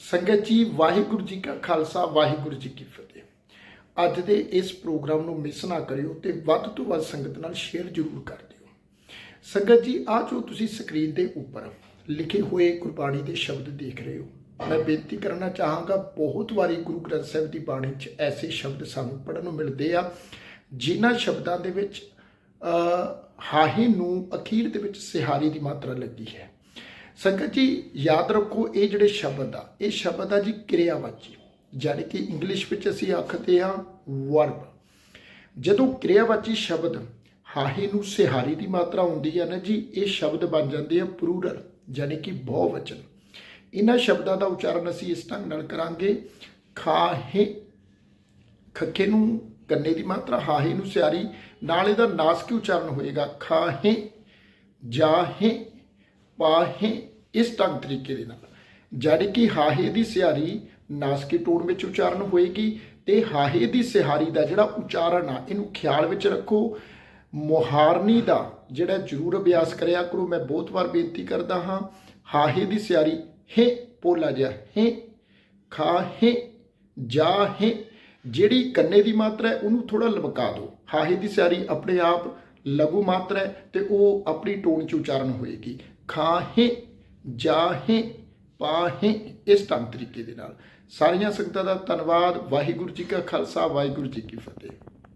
ਸੰਗਤ ਜੀ, ਵਾਹਿਗੁਰੂ ਜੀ ਕਾ ਖਾਲਸਾ, ਵਾਹਿਗੁਰੂ ਜੀ ਕੀ ਫਤਿਹ। ਅੱਜ ਦੇ ਇਸ ਪ੍ਰੋਗਰਾਮ ਨੂੰ ਮਿਸ ਨਾ ਕਰਿਓ ਤੇ ਵੱਧ ਤੋਂ ਵੱਧ ਸੰਗਤ ਨਾਲ ਸ਼ੇਅਰ ਜ਼ਰੂਰ ਕਰ ਦਿਓ। ਸੰਗਤ ਜੀ, ਆ ਜੋ ਤੁਸੀਂ ਸਕਰੀਨ ਦੇ ਉੱਪਰ ਲਿਖੇ ਹੋਏ ਗੁਰਬਾਣੀ ਦੇ ਸ਼ਬਦ ਦੇਖ ਰਹੇ ਹੋ, ਮੈਂ ਬੇਨਤੀ ਕਰਨਾ ਚਾਹਾਂਗਾ, ਬਹੁਤ ਵਾਰੀ ਗੁਰੂ ਗ੍ਰੰਥ ਸਾਹਿਬ ਦੀ ਬਾਣੀ 'ਚ ਐਸੇ ਸ਼ਬਦ ਸਾਨੂੰ ਪੜ੍ਹਨ ਨੂੰ ਮਿਲਦੇ ਆ, ਜਿਨ੍ਹਾਂ ਸ਼ਬਦਾਂ ਦੇ ਵਿੱਚ ਹਾਹੀ ਨੂੰ ਅਖੀਰ ਦੇ ਵਿੱਚ ਸਿਹਾਰੀ ਦੀ ਮਾਤਰਾ ਲੱਗੀ ਹੈ। ਸੰਗਤ ਜੀ, ਯਾਦ ਰੱਖੋ ਇਹ ਜਿਹੜੇ ਸ਼ਬਦ ਆ, ਇਹ ਸ਼ਬਦ ਆ ਜੀ ਕਿਰਿਆਵਾਚੀ। ਜਾਣੀ ਕਿ ਇੰਗਲਿਸ਼ ਵਿੱਚ ਅਸੀਂ ਆਖਦੇ ਆ ਵਰਬ ਜਦੋਂ ਕਿਰਿਆਵਾਚੀ ਸ਼ਬਦ ਹਾਹੇ ਨੂੰ ਸਿਹਾਰੀ ਦੀ ਮਾਤਰਾ ਹੁੰਦੀ ਹੈ ਨਾ ਜੀ, ਇਹ ਸ਼ਬਦ ਬਣ ਜਾਂਦੇ ਆ ਪਲੂਰਲ ਯਾਨੀ ਕਿ ਬਹੁਵਚਨ। ਇਹਨਾਂ ਸ਼ਬਦਾਂ ਦਾ ਉਚਾਰਨ ਅਸੀਂ ਇਸ ਢੰਗ ਨਾਲ ਕਰਾਂਗੇ। ਖਾਹੇ ਖੱਕੇ ਨੂੰ ਕੰਨੇ ਦੀ ਮਾਤਰਾ, ਹਾਹੇ ਨੂੰ ਸਿਆਰੀ ਨਾਲ ਇਹਦਾ ਨਾਸਕੀ ਉਚਾਰਨ ਹੋਏਗਾ। ਖਾਹੇ ਜਾਹੇ ਪਾਹੇ ਇਸ ਢੰਗ ਤਰੀਕੇ ਦੇ ਨਾਲ। ਜਦ ਕਿ ਹਾਹੇ ਦੀ ਸਿਆਰੀ ਨਾਸਕੀ ਟੋਨ ਵਿੱਚ ਉਚਾਰਨ ਹੋਏਗੀ ਤੇ ਹਾਹੇ ਦੀ ਸਿਹਾਰੀ ਦਾ ਜਿਹੜਾ ਉਚਾਰਨ ਆ, ਇਹਨੂੰ ਖਿਆਲ ਵਿੱਚ ਰੱਖੋ। ਮੁਹਾਰਨੀ ਦਾ ਜਿਹੜਾ ਜ਼ਰੂਰ ਅਭਿਆਸ ਕਰਿਆ ਕਰੋ, ਮੈਂ ਬਹੁਤ ਵਾਰ ਬੇਨਤੀ ਕਰਦਾ ਹਾਂ, ਹਾਹੇ ਦੀ ਸਿਆਰੀ ਹੇ ਪੋਲਾ ਜਿਹਾ, ਹੇ, ਖਾਹੇ, ਜਾਹੇ, ਜਿਹੜੀ ਕੰਨੇ ਦੀ ਮਾਤਰਾ ਹੈ, ਉਹਨੂੰ ਥੋੜਾ ਲਮਕਾ ਦਿਓ। ਹਾਹੇ ਦੀ ਸਿਆਰੀ ਆਪਣੇ ਆਪ ਲਘੂ ਮਾਤਰਾ ਹੈ ਤੇ ਉਹ ਆਪਣੀ ਟੋਨ ਚ ਉਚਾਰਨ ਹੋਏਗੀ। ਖਾਹੇ, ਜਾਹੇ, ਪਾਹੇ, ਇਸ ਢੰਗ ਤਰੀਕੇ ਦੇ ਨਾਲ। ਸਾਰੀਆਂ ਸੰਗਤਾਂ ਦਾ ਧੰਨਵਾਦ। ਵਾਹਿਗੁਰੂ ਜੀ ਕਾ ਖਾਲਸਾ, ਵਾਹਿਗੁਰੂ ਜੀ ਕੀ ਫਤਿਹ।